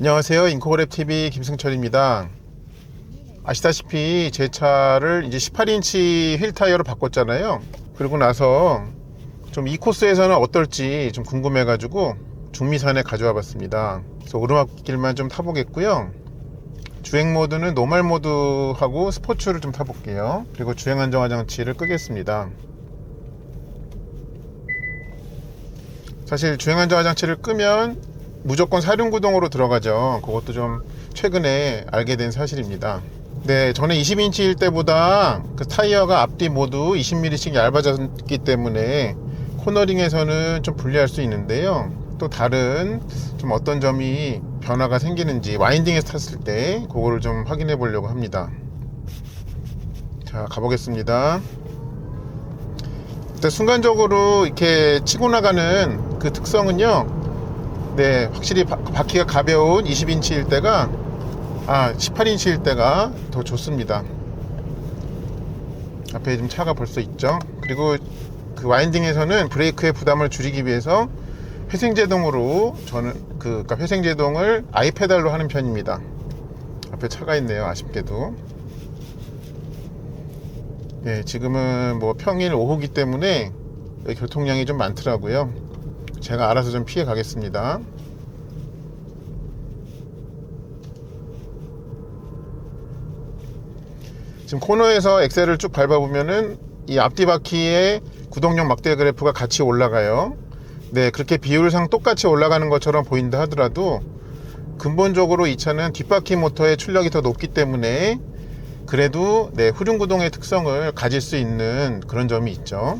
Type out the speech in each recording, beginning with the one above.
안녕하세요. 인코그랩TV 김승철입니다. 아시다시피 제 차를 이제 18인치 휠 타이어로 바꿨잖아요. 그리고 나서 좀 이 코스에서는 어떨지 좀 궁금해가지고 중미산에 가져와 봤습니다. 그래서 오르막길만 좀 타보겠고요. 주행 모드는 노멀 모드하고 스포츠를 좀 타볼게요. 그리고 주행 안정화 장치를 끄겠습니다. 사실 주행 안정화 장치를 끄면 무조건 사륜구동으로 들어가죠. 그것도 좀 최근에 알게 된 사실입니다. 네, 전에 20인치일 때보다 그 타이어가 앞뒤 모두 20mm씩 얇아졌기 때문에 코너링에서는 좀 불리할 수 있는데요. 또 다른 좀 어떤 점이 변화가 생기는지 와인딩에서 탔을 때 그거를 좀 확인해 보려고 합니다. 자, 가보겠습니다. 일단 순간적으로 이렇게 치고 나가는 그 특성은요. 네, 확실히 바, 바퀴가 가벼운 20인치일 때가 아, 18인치일 때가 더 좋습니다. 앞에 지금 차가 벌써 있죠. 그리고 그 와인딩에서는 브레이크의 부담을 줄이기 위해서 회생제동으로 저는 그 그러니까 회생제동을 아이페달로 하는 편입니다. 앞에 차가 있네요. 아쉽게도. 네, 지금은 뭐 평일 오후기 때문에 교통량이 좀 많더라고요. 제가 알아서 좀 피해 가겠습니다. 지금 코너에서 엑셀을 쭉 밟아보면은 이 앞뒤 바퀴의 구동력 막대 그래프가 같이 올라가요. 네, 그렇게 비율상 똑같이 올라가는 것처럼 보인다 하더라도 근본적으로 이 차는 뒷바퀴 모터의 출력이 더 높기 때문에 그래도 네, 후륜 구동의 특성을 가질 수 있는 그런 점이 있죠.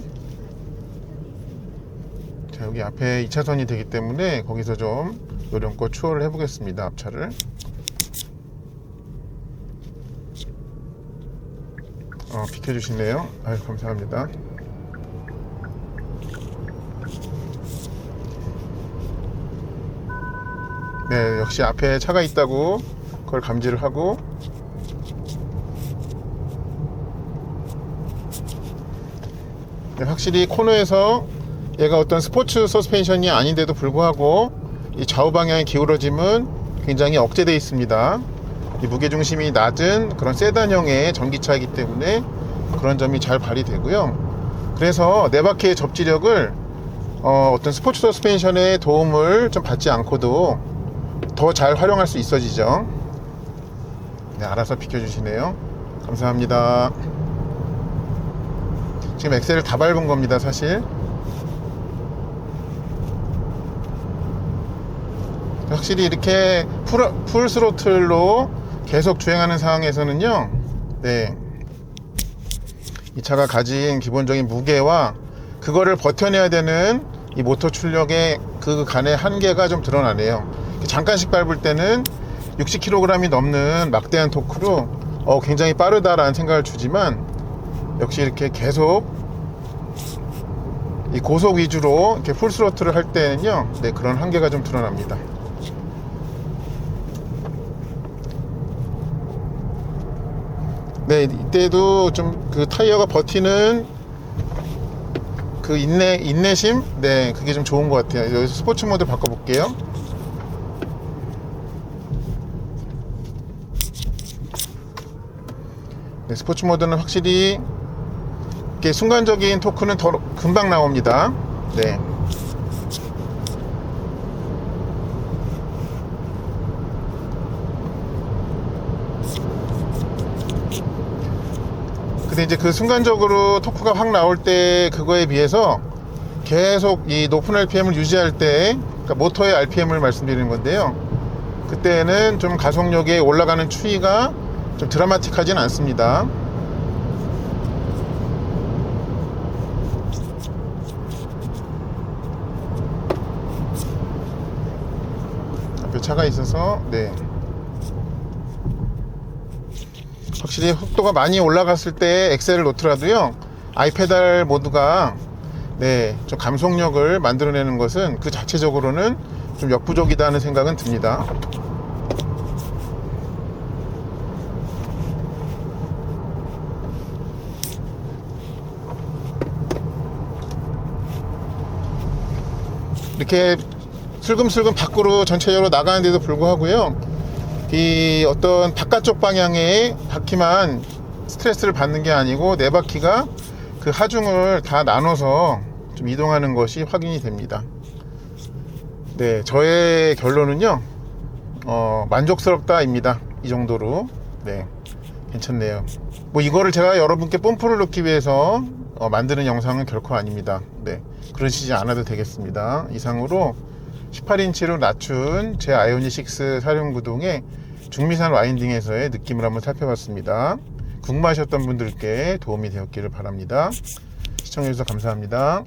자, 여기 앞에 2차선이 되기 때문에 거기서 좀 요령껏 추월을 해보겠습니다. 앞차를. 어, 비켜주시네요. 아유, 감사합니다. 네, 역시 앞에 차가 있다고 그걸 감지를 하고 네, 확실히 코너에서 얘가 어떤 스포츠 서스펜션이 아닌데도 불구하고 이 좌우 방향의 기울어짐은 굉장히 억제되어 있습니다. 이 무게중심이 낮은 그런 세단형의 전기차이기 때문에 그런 점이 잘 발휘되고요. 그래서 네 바퀴의 접지력을 어, 떤 스포츠 서스펜션의 도움을 좀 받지 않고도 더 잘 활용할 수 있어지죠. 네, 알아서 비켜주시네요. 감사합니다. 지금 엑셀을 다 밟은 겁니다, 사실. 확실히 이렇게 풀, 풀 스로틀로 계속 주행하는 상황에서는요, 네. 이 차가 가진 기본적인 무게와 그거를 버텨내야 되는 이 모터 출력의 그 간의 한계가 좀 드러나네요. 잠깐씩 밟을 때는 60kg이 넘는 막대한 토크로 어, 굉장히 빠르다라는 생각을 주지만 역시 이렇게 계속 이 고속 위주로 이렇게 풀 스로틀을 할 때는요, 네, 그런 한계가 좀 드러납니다. 네, 이때도 좀 그 타이어가 버티는 그 인내, 인내심? 네, 그게 좀 좋은 것 같아요. 여기서 스포츠 모드 바꿔볼게요. 네, 스포츠 모드는 확실히 이렇게 순간적인 토크는 더 금방 나옵니다. 네. 근데 이제 그 순간적으로 토크가 확 나올 때 그거에 비해서 계속 이 높은 RPM을 유지할 때 그러니까 모터의 RPM을 말씀드리는 건데요. 그때는 좀 가속력에 올라가는 추이가 좀 드라마틱하진 않습니다. 앞에 차가 있어서 네. 확실히 속도가 많이 올라갔을 때 엑셀을 놓더라도요 아이페달 모드가 네, 좀 감속력을 만들어내는 것은 그 자체적으로는 좀 역부족이다는 생각은 듭니다. 이렇게 슬금슬금 밖으로 전체적으로 나가는데도 불구하고요. 이 어떤 바깥쪽 방향의 바퀴만 스트레스를 받는 게 아니고 네 바퀴가 그 하중을 다 나눠서 좀 이동하는 것이 확인이 됩니다. 네, 저의 결론은요, 어, 만족스럽다입니다. 이 정도로. 네, 괜찮네요. 뭐 이거를 제가 여러분께 뽐프를 넣기 위해서 어, 만드는 영상은 결코 아닙니다. 네, 그러시지 않아도 되겠습니다. 이상으로 18인치로 낮춘 제 아이오닉 6 사륜구동의 중미산 와인딩에서의 느낌을 한번 살펴봤습니다. 궁금하셨던 분들께 도움이 되었기를 바랍니다. 시청해주셔서 감사합니다.